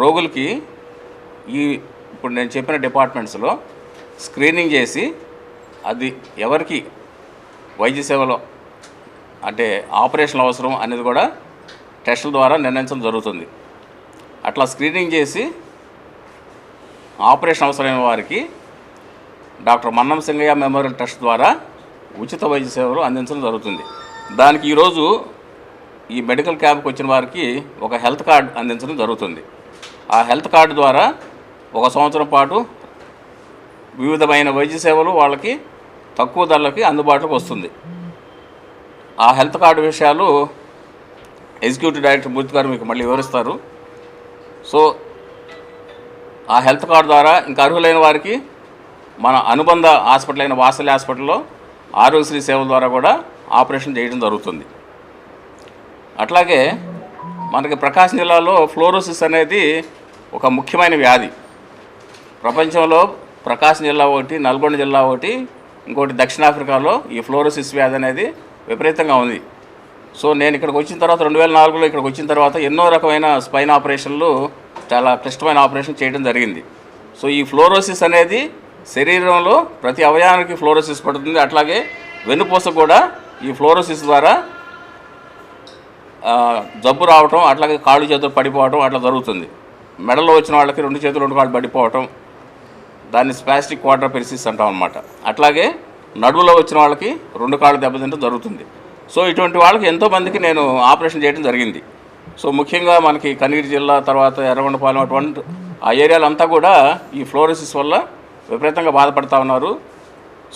రోగులకి ఈ ఇప్పుడు నేను చెప్పిన డిపార్ట్మెంట్స్లో స్క్రీనింగ్ చేసి అది ఎవరికి వైద్య సేవలో అంటే ఆపరేషన్ అవసరం అనేది కూడా టెస్టుల ద్వారా నిర్ణయించడం జరుగుతుంది. అట్లా స్క్రీనింగ్ చేసి ఆపరేషన్ అవసరమైన వారికి doctor Mannam Singaiah memorial trust ద్వారా ఉచిత వైద్య సేవలు అందించడం జరుగుతుంది. దానికి ఈరోజు ఈ మెడికల్ క్యాంప్కి వచ్చిన వారికి ఒక హెల్త్ కార్డ్ అందించడం జరుగుతుంది. ఆ హెల్త్ కార్డు ద్వారా ఒక సంవత్సరం పాటు వివిధమైన వైద్య సేవలు వాళ్ళకి తక్కువ ధరలకి అందుబాటులోకి వస్తుంది. ఆ హెల్త్ కార్డు విషయాలు ఎగ్జిక్యూటివ్ డైరెక్టర్ మూర్తి గారు మీకు మళ్ళీ వివరిస్తారు. సో ఆ హెల్త్ కార్డు ద్వారా ఇంకా అర్హులైన వారికి మన అనుబంధ హాస్పిటల్ అయిన వాసలి హాస్పిటల్లో ఆరోగ్యశ్రీ సేవల ద్వారా కూడా ఆపరేషన్ చేయడం జరుగుతుంది. అట్లాగే మనకి ప్రకాశం జిల్లాలో ఫ్లోరోసిస్ అనేది ఒక ముఖ్యమైన వ్యాధి. ప్రపంచంలో ప్రకాశం జిల్లా ఒకటి నల్గొండ జిల్లా ఒకటి ఇంకోటి దక్షిణాఫ్రికాలో ఈ ఫ్లోరోసిస్ వ్యాధి అనేది విపరీతంగా ఉంది. సో నేను ఇక్కడికి వచ్చిన తర్వాత రెండు వేల నాలుగులో ఇక్కడికి వచ్చిన తర్వాత ఎన్నో రకమైన స్పైన్ ఆపరేషన్లు చాలా క్లిష్టమైన ఆపరేషన్ చేయడం జరిగింది. సో ఈ ఫ్లోరోసిస్ అనేది శరీరంలో ప్రతి అవయవానికి ఫ్లోరోసిస్ పడుతుంది. అట్లాగే వెన్నుపూస కూడా ఈ ఫ్లోరోసిస్ ద్వారా జబ్బు రావటం అట్లాగే కాళ్ళు చేతులు పడిపోవటం అట్లా జరుగుతుంది. మెడలో వచ్చిన వాళ్ళకి రెండు చేతులు రెండు కాళ్ళు పడిపోవటం దాన్ని స్పాస్టిక్ క్వార్టర్ పెరిసిస్ అంటాం అనమాట అట్లాగే నడువులో వచ్చిన వాళ్ళకి రెండు కాళ్ళు దెబ్బతింటం జరుగుతుంది. సో ఇటువంటి వాళ్ళకి ఎంతోమందికి నేను ఆపరేషన్ చేయడం జరిగింది. సో ముఖ్యంగా మనకి కనిగిరి జిల్లా తర్వాత ఎర్రగొండపాలెం అటువంటి ఆ ఏరియాలంతా కూడా ఈ ఫ్లోరోసిస్ వల్ల విపరీతంగా బాధపడతా ఉన్నారు.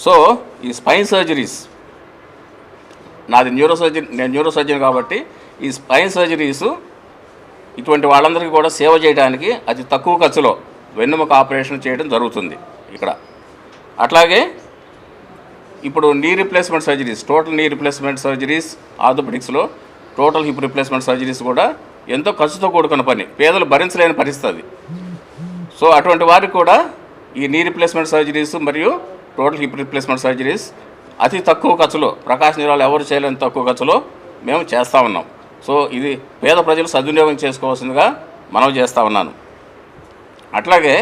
సో ఈ స్పైన్ సర్జరీస్ నాది న్యూరోసర్జన్ నేను న్యూరో సర్జన్ కాబట్టి ఈ స్పైన్ సర్జరీస్ ఇటువంటి వాళ్ళందరికీ కూడా సేవ చేయడానికి అతి తక్కువ ఖర్చులో వెన్నుముక ఆపరేషన్ చేయడం జరుగుతుంది ఇక్కడ. అట్లాగే ఇప్పుడు knee replacement surgeries total knee replacement surgeries ఆర్థోపెడిక్స్లో total hip replacement surgeries కూడా ఎంతో ఖర్చుతో కూడుకున్న పని పేదలు భరించలేని పరిస్థితి అది. సో అటువంటి వారికి కూడా ఈ నీ రిప్లేస్మెంట్ సర్జరీస్ మరియు టోటల్ హిప్ రిప్లేస్మెంట్ సర్జరీస్ అతి తక్కువ ఖర్చులో ప్రకాశ నిరాలు ఎవరు చేయలేని తక్కువ ఖర్చులో మేము చేస్తూ ఉన్నాం. సో ఇది పేద ప్రజలు సద్వినియోగం చేసుకోవాల్సిందిగా మనం చేస్తూ ఉన్నాను. అట్లాగే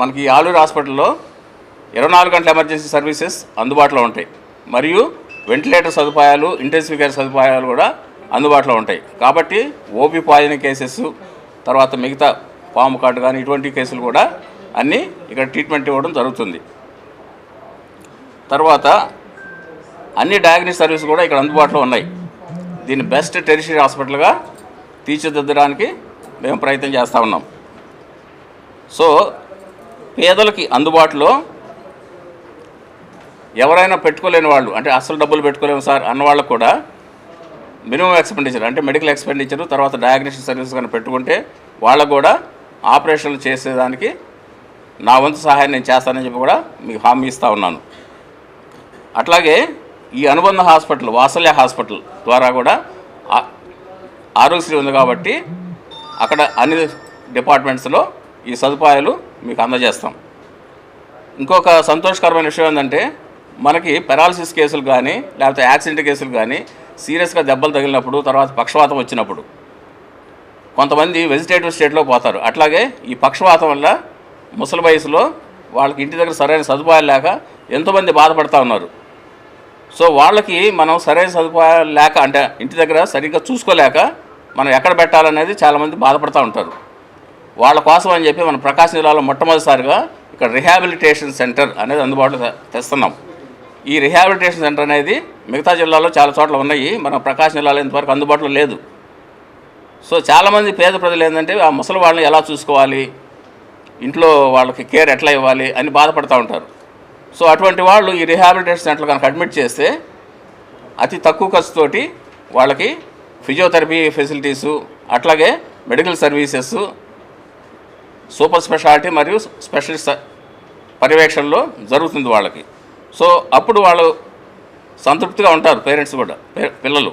మనకి ఈ ఆలూరు హాస్పిటల్లో ఇరవై నాలుగు గంటల ఎమర్జెన్సీ సర్వీసెస్ అందుబాటులో ఉంటాయి. మరియు వెంటిలేటర్ సదుపాయాలు ఇంటెన్సివ్ కేర్ సదుపాయాలు కూడా అందుబాటులో ఉంటాయి. కాబట్టి ఓపీ పాయిజనింగ్ కేసెస్ తర్వాత మిగతా పాము కార్డు కానీ ఇటువంటి కేసులు కూడా అన్నీ ఇక్కడ ట్రీట్మెంట్ ఇవ్వడం జరుగుతుంది. తర్వాత అన్ని డయాగ్నోస్ సర్వీస్ కూడా ఇక్కడ అందుబాటులో ఉన్నాయి. దీన్ని బెస్ట్ టెరిషరీ హాస్పిటల్గా తీర్చిదిద్దడానికి మేము ప్రయత్నం చేస్తూ ఉన్నాం. సో పేదలకి అందుబాటులో ఎవరైనా పెట్టుకోలేని వాళ్ళు అంటే అసలు డబ్బులు పెట్టుకోలేము సార్ అన్న వాళ్ళకు కూడా మినిమం ఎక్స్పెండిచర్ అంటే మెడికల్ ఎక్స్పెండిచర్ తర్వాత డయాగ్నోస్టిక్ సర్వీస్ కానీ పెట్టుకుంటే వాళ్ళకు కూడా ఆపరేషన్లు చేసేదానికి నా వంతు సహాయం నేను చేస్తానని చెప్పి కూడా మీకు హామీ ఇస్తూ ఉన్నాను. అట్లాగే ఈ అనుబంధ హాస్పిటల్ వాసల్య హాస్పిటల్ ద్వారా కూడా ఆరోగ్యశ్రీ ఉంది కాబట్టి అక్కడ అన్ని డిపార్ట్మెంట్స్లో ఈ సదుపాయాలు మీకు అందజేస్తాం. ఇంకొక సంతోషకరమైన విషయం ఏంటంటే మనకి పెరాలసిస్ కేసులు కానీ లేకపోతే యాక్సిడెంట్ కేసులు కానీ సీరియస్గా దెబ్బలు తగిలినప్పుడు తర్వాత పక్షవాతం వచ్చినప్పుడు కొంతమంది వెజిటేటివ్ స్టేట్లో పోతారు. అట్లాగే ఈ పక్షవాతం వల్ల ముసలి వయసులో వాళ్ళకి ఇంటి దగ్గర సరైన సదుపాయాలు లేక ఎంతోమంది బాధపడతా ఉన్నారు. సో వాళ్ళకి మనం సరైన సదుపాయాలు లేక అంటే ఇంటి దగ్గర సరిగ్గా చూసుకోలేక మనం ఎక్కడ పెట్టాలనేది చాలామంది బాధపడుతూ ఉంటారు. వాళ్ళ కోసం అని చెప్పి మన ప్రకాశం జిల్లాలో మొట్టమొదటిసారిగా ఇక్కడ రిహాబిలిటేషన్ సెంటర్ అనేది అందుబాటులో తెస్తున్నాం. ఈ రిహాబిలిటేషన్ సెంటర్ అనేది మిగతా జిల్లాలో చాలా చోట్ల ఉన్నాయి. మన ప్రకాశం జిల్లాలో ఇంతవరకు అందుబాటులో లేదు. సో చాలామంది పేద ప్రజలు ఏంటంటే ఆ ముసలి వాళ్ళని ఎలా చూసుకోవాలి? ఇంట్లో వాళ్ళకి కేర్ ఎట్లా ఇవ్వాలి? అని బాధపడుతూ ఉంటారు. సో అటువంటి వాళ్ళు ఈ రిహాబిలిటేషన్ సెంటర్ కనుక అడ్మిట్ చేస్తే అతి తక్కువ ఖర్చుతోటి వాళ్ళకి ఫిజియోథెరపీ ఫెసిలిటీసు అట్లాగే మెడికల్ సర్వీసెస్ సూపర్ స్పెషాలిటీ మరియు స్పెషలిస్ట్ పర్యవేక్షణలో జరుగుతుంది వాళ్ళకి. సో అప్పుడు వాళ్ళు సంతృప్తిగా ఉంటారు పేరెంట్స్ కూడా పే- పిల్లలు.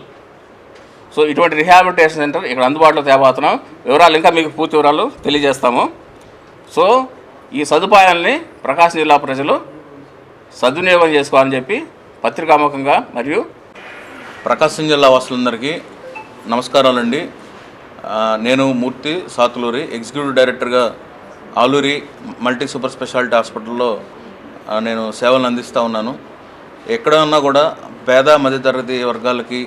సో ఇటువంటి రిహాబిలిటేషన్ సెంటర్ ఇక్కడ అందుబాటులో తేబోతున్నాం. వివరాలు ఇంకా మీకు పూర్తి వివరాలు తెలియజేస్తాము. సో ఈ సదుపాయాల్ని ప్రకాశం జిల్లా ప్రజలు సద్వినియోగం చేసుకోవాలని చెప్పి పత్రికాముఖంగా మరియు ప్రకాశం జిల్లా వాసులందరికీ నమస్కారాలండి. నేను మూర్తి సాతులూరి ఎగ్జిక్యూటివ్ డైరెక్టర్గా ఆలూరి మల్టీ సూపర్ స్పెషాలిటీ హాస్పిటల్లో నేను సేవలు అందిస్తూ ఉన్నాను. ఎక్కడ ఉన్నా కూడా పేద మధ్యతరగతి వర్గాలకి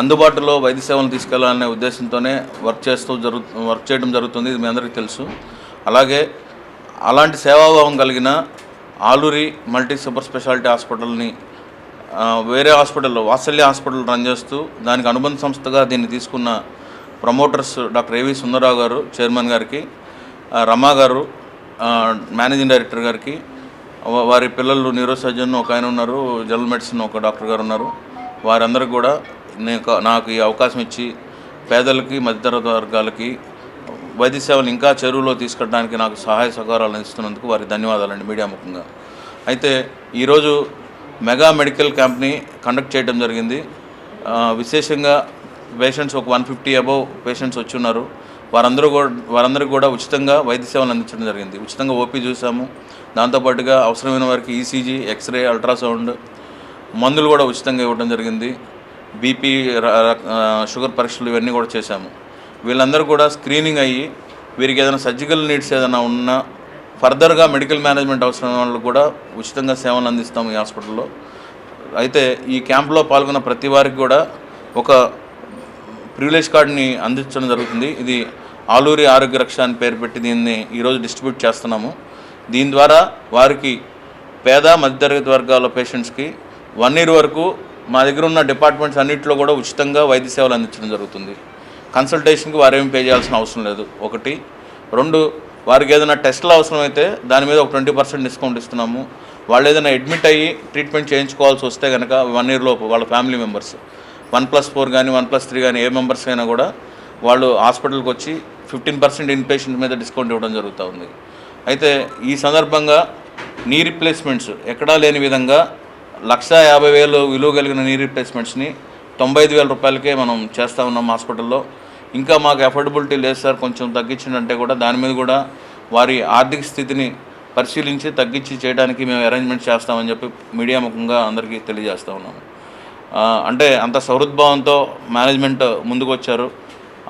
అందుబాటులో వైద్య సేవలు తీసుకెళ్ళాలనే ఉద్దేశంతోనే వర్క్ చేస్తూ జరుగు వర్క్ చేయడం జరుగుతుంది ఇది మీ అందరికీ తెలుసు. అలాగే అలాంటి సేవాభావం కలిగిన ఆలూరి మల్టీ సూపర్ స్పెషాలిటీ హాస్పిటల్ని వేరే హాస్పిటల్లో వాత్సల్య హాస్పిటల్ రన్ చేస్తూ దానికి అనుబంధ సంస్థగా దీన్ని తీసుకున్న ప్రమోటర్స్ డాక్టర్ ఏవి సుందరరావు గారు చైర్మన్ గారికి రమా గారు మేనేజింగ్ డైరెక్టర్ గారికి వారి పిల్లలు న్యూరో సర్జన్ ఒక ఆయన ఉన్నారు జనరల్ మెడిసిన్ ఒక డాక్టర్ గారు ఉన్నారు. వారందరికీ కూడా నేను నాకు ఈ అవకాశం ఇచ్చి పేదలకి మధ్యతరగతి వర్గాలకి వైద్య సేవలు ఇంకా చెరువులో తీసుకెళ్ళడానికి నాకు సహాయ సహకారాలు అందిస్తున్నందుకు వారికి ధన్యవాదాలండి మీడియా ముఖంగా. అయితే ఈరోజు మెగా మెడికల్ క్యాంప్ని కండక్ట్ చేయడం జరిగింది. విశేషంగా పేషెంట్స్ ఒక వన్ ఫిఫ్టీ అబవ్ పేషెంట్స్ వచ్చి ఉన్నారు వారందరూ కూడా వారందరికీ కూడా ఉచితంగా వైద్య సేవలు అందించడం జరిగింది. ఉచితంగా ఓపీ చూసాము దాంతోపాటుగా అవసరమైన వారికి ఈసీజీ ఎక్స్రే అల్ట్రాసౌండ్ మందులు కూడా ఉచితంగా ఇవ్వడం జరిగింది. బీపీ షుగర్ పరీక్షలు ఇవన్నీ కూడా చేశాము. వీళ్ళందరూ కూడా స్క్రీనింగ్ అయ్యి వీరికి ఏదైనా సర్జికల్ నీడ్స్ ఏదైనా ఉన్నా ఫర్దర్గా మెడికల్ మేనేజ్మెంట్ అవసరం వాళ్ళు కూడా ఉచితంగా సేవలు అందిస్తాము ఈ హాస్పిటల్లో. అయితే ఈ క్యాంప్లో పాల్గొన్న ప్రతి వారికి కూడా ఒక ప్రివిలేజ్ కార్డుని అందించడం జరుగుతుంది. ఇది ఆలూరి ఆరోగ్య రక్ష అని పేరు పెట్టి దీన్ని ఈరోజు డిస్ట్రిబ్యూట్ చేస్తున్నాము. దీని ద్వారా వారికి పేద మధ్యతరగతి వర్గాల పేషెంట్స్కి వన్ ఇయర్ వరకు మా దగ్గర ఉన్న డిపార్ట్మెంట్స్ అన్నింటిలో కూడా ఉచితంగా వైద్య సేవలు అందించడం జరుగుతుంది. కన్సల్టేషన్కి వారేమి పే చేయాల్సిన అవసరం లేదు. ఒకటి. రెండు వారికి ఏదైనా టెస్టులు అవసరమైతే దాని మీద ఒక ట్వంటీ పర్సెంట్ డిస్కౌంట్ ఇస్తున్నాము. వాళ్ళు ఏదైనా అడ్మిట్ అయ్యి ట్రీట్మెంట్ చేయించుకోవాల్సి వస్తే కనుక వన్ ఇయర్ లోపు వాళ్ళ family members one plus four కానీ వన్ ప్లస్ త్రీ కానీ ఏ మెంబర్స్ అయినా కూడా వాళ్ళు హాస్పిటల్కి వచ్చి ఫిఫ్టీన్ పర్సెంట్ ఇన్ పేషెంట్ మీద డిస్కౌంట్ ఇవ్వడం జరుగుతూ ఉంది. అయితే ఈ సందర్భంగా నీ రీప్లేస్మెంట్స్ ఎక్కడా లేని విధంగా లక్ష యాభై వేలు విలువ కలిగిన నీ రీప్లేస్మెంట్స్ని తొంభై ఐదు వేల రూపాయలకే మనం చేస్తూ ఉన్నాం హాస్పిటల్లో. ఇంకా మాకు అఫోర్డబిలిటీ లేదు సార్ కొంచెం తగ్గించిందంటే కూడా దాని మీద కూడా వారి ఆర్థిక స్థితిని పరిశీలించి తగ్గించి చేయడానికి మేము అరేంజ్మెంట్ చేస్తామని చెప్పి మీడియా ముఖంగా అందరికీ తెలియజేస్తూ ఉన్నాము అంటే అంత సౌహృద్భావంతో మేనేజ్మెంట్ ముందుకు వచ్చారు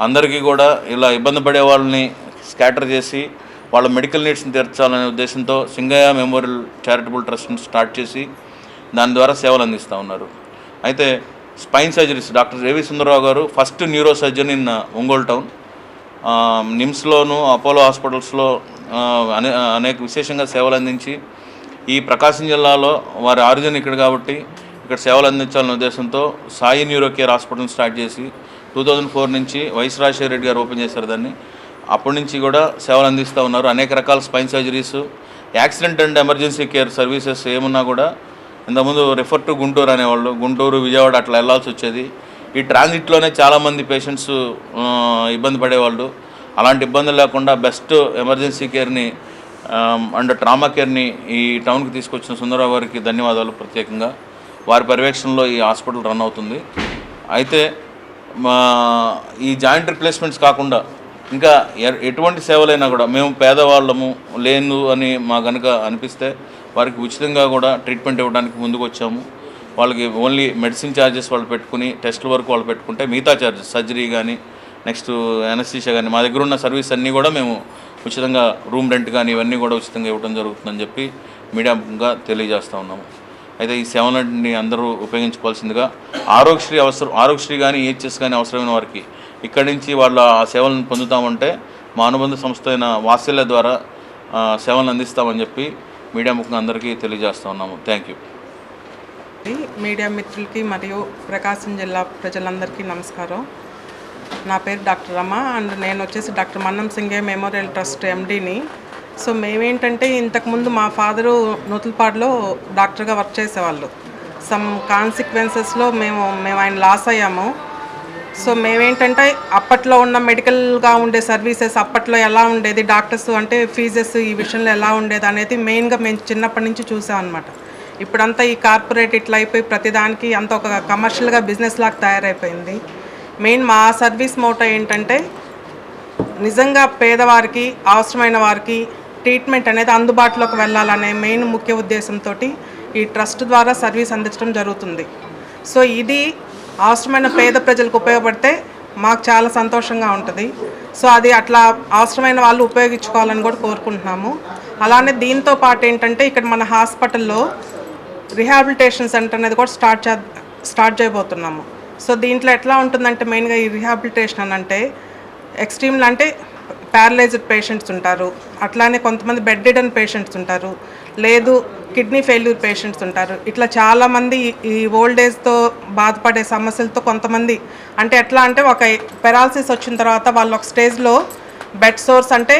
అందరికీ కూడా ఇలా ఇబ్బంది పడే వాళ్ళని స్కాటర్ చేసి వాళ్ళ మెడికల్ నీడ్స్ని తీర్చాలనే ఉద్దేశంతో సింగయ్య మెమోరియల్ చారిటబుల్ ట్రస్ట్ని స్టార్ట్ చేసి దాని ద్వారా సేవలు అందిస్తూ ఉన్నారు. అయితే spine surgeries doctor Revi Sundararao గారు first neuro surgeon in uh, Ongole town. నిమ్స్లోను Apollo హాస్పిటల్స్లో అనే అనేక విశేషంగా సేవలు అందించి ఈ ప్రకాశం జిల్లాలో వారి ఆరిజిన్ ఇక్కడ కాబట్టి ఇక్కడ సేవలు అందించాలనే ఉద్దేశంతో Sai neuro care hospital start చేసి టూ థౌజండ్ ఫోర్ నుంచి వైస్ రాజశేఖర రెడ్డి గారు ఓపెన్ చేశారు దాన్ని. అప్పటి నుంచి కూడా సేవలు అందిస్తూ ఉన్నారు. అనేక రకాల spine surgeries accident and emergency care services ఏమున్నా కూడా ఇంతకుముందు రిఫర్ టు గుంటూరు అనేవాళ్ళు. గుంటూరు విజయవాడ అట్లా వెళ్ళాల్సి వచ్చేది. ఈ ట్రాన్సిట్లోనే చాలామంది పేషెంట్స్ ఇబ్బంది పడేవాళ్ళు. అలాంటి ఇబ్బంది లేకుండా బెస్ట్ ఎమర్జెన్సీ కేర్ని అండ్ ట్రామా కేర్ని ఈ టౌన్కి తీసుకొచ్చిన సుందరరావు గారికి ధన్యవాదాలు ప్రత్యేకంగా. వారి పర్యవేక్షణలో ఈ హాస్పిటల్ రన్ అవుతుంది. అయితే మా ఈ జాయింట్ రిప్లేస్మెంట్స్ కాకుండా ఇంకా ఎటువంటి సేవలైనా కూడా మేము పేదవాళ్ళము లేను అని మా కనుక అనిపిస్తే వారికి ఉచితంగా కూడా ట్రీట్మెంట్ ఇవ్వడానికి ముందుకు వచ్చాము. వాళ్ళకి ఓన్లీ మెడిసిన్ ఛార్జెస్ వాళ్ళు పెట్టుకుని టెస్టుల వరకు వాళ్ళు పెట్టుకుంటే మిగతా ఛార్జెస్ సర్జరీ కానీ నెక్స్ట్ ఎనస్థీషియా కానీ మా దగ్గర ఉన్న సర్వీస్ అన్నీ కూడా మేము ఉచితంగా రూమ్ రెంట్ కానీ ఇవన్నీ కూడా ఉచితంగా ఇవ్వడం జరుగుతుందని చెప్పి మీడియాగా తెలియజేస్తూ ఉన్నాము. అయితే ఈ సేవలన్నింటినీ అందరూ ఉపయోగించుకోవాల్సిందిగా ఆరోగ్యశ్రీ అవసరం ఆరోగ్యశ్రీ కానీ ఏహెచ్ఎస్ కానీ అవసరమైన వారికి ఇక్కడి నుంచి వాళ్ళ ఆ సేవలను పొందుతామంటే మా అనుబంధ సంస్థ అయిన వాత్సల్య ద్వారా సేవలను అందిస్తామని చెప్పి మీడియా ముఖంగా అందరికీ తెలియజేస్తా ఉన్నాము. థ్యాంక్ యూ మీడియా మిత్రులకి మరియు ప్రకాశం జిల్లా ప్రజలందరికీ నమస్కారం. నా పేరు డాక్టర్ రమ అండ్ నేను వచ్చేసి doctor Mannam Singaiah memorial trust ఎండీని so మేమేంటంటే ఇంతకుముందు మా ఫాదరు నూతులపాడులో డాక్టర్గా వర్క్ చేసేవాళ్ళు. సమ్ కాన్సిక్వెన్సెస్లో మేము మేము ఆయన లాస్ అయ్యాము. సో మేమేంటంటే అప్పట్లో ఉన్న మెడికల్గా ఉండే సర్వీసెస్ అప్పట్లో ఎలా ఉండేది డాక్టర్స్ అంటే ఫీజెస్ ఈ విషయంలో ఎలా ఉండేది అనేది మెయిన్గా మేము చిన్నప్పటి నుంచి చూసాం అనమాట ఇప్పుడంతా ఈ కార్పొరేట్ ఇట్లా అయిపోయి ప్రతిదానికి అంత ఒక కమర్షియల్గా బిజినెస్ లాగా తయారైపోయింది. మెయిన్ మా సర్వీస్ మోటో ఏంటంటే నిజంగా పేదవారికి అవసరమైన వారికి ట్రీట్మెంట్ అనేది అందుబాటులోకి వెళ్ళాలనే మెయిన్ ముఖ్య ఉద్దేశంతో ఈ ట్రస్ట్ ద్వారా సర్వీస్ అందించడం జరుగుతుంది. సో ఇది అవసరమైన పేద ప్రజలకు ఉపయోగపడితే మాకు చాలా సంతోషంగా ఉంటుంది. సో అది అట్లా అవసరమైన వాళ్ళు ఉపయోగించుకోవాలని కూడా కోరుకుంటున్నాము. అలానే దీంతో పాటు ఏంటంటే ఇక్కడ మన హాస్పిటల్లో రిహాబిలిటేషన్ సెంటర్ అనేది కూడా స్టార్ట్ చే స్టార్ట్ చేయబోతున్నాము. సో దీంట్లో ఎట్లా ఉంటుందంటే మెయిన్గా ఈ రిహాబిలిటేషన్ అని అంటే ఎక్స్ట్రీమ్లు అంటే ప్యారలైజ్డ్ పేషెంట్స్ ఉంటారు. అట్లానే కొంతమంది బెడ్ రిడన్ పేషెంట్స్ ఉంటారు. లేదు కిడ్నీ ఫెయిల్యూర్ పేషెంట్స్ ఉంటారు. ఇట్లా చాలామంది ఈ- ఓల్డ్ ఏజ్తో బాధపడే సమస్యలతో కొంతమంది అంటే ఎట్లా అంటే ఒక పెరాలసిస్ వచ్చిన తర్వాత వాళ్ళు ఒక స్టేజ్లో బెడ్ సోర్స్ అంటే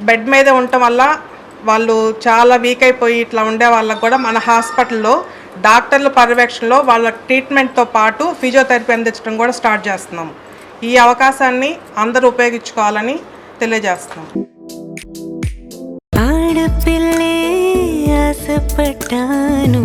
బెడ్ మీదే ఉండటం వల్ల వాళ్ళు చాలా వీక్ అయిపోయి ఇట్లా ఉండే వాళ్ళకు కూడా మన హాస్పిటల్లో డాక్టర్ల పర్యవేక్షణలో వాళ్ళ ట్రీట్మెంట్తో పాటు ఫిజియోథెరపీ అందించడం కూడా స్టార్ట్ చేస్తున్నాం ఈ అవకాశాన్ని అందరూ ఉపయోగించుకోవాలని తెలియజేస్తున్నాం. ఆడపిల్లే ఆశపడ్డాను.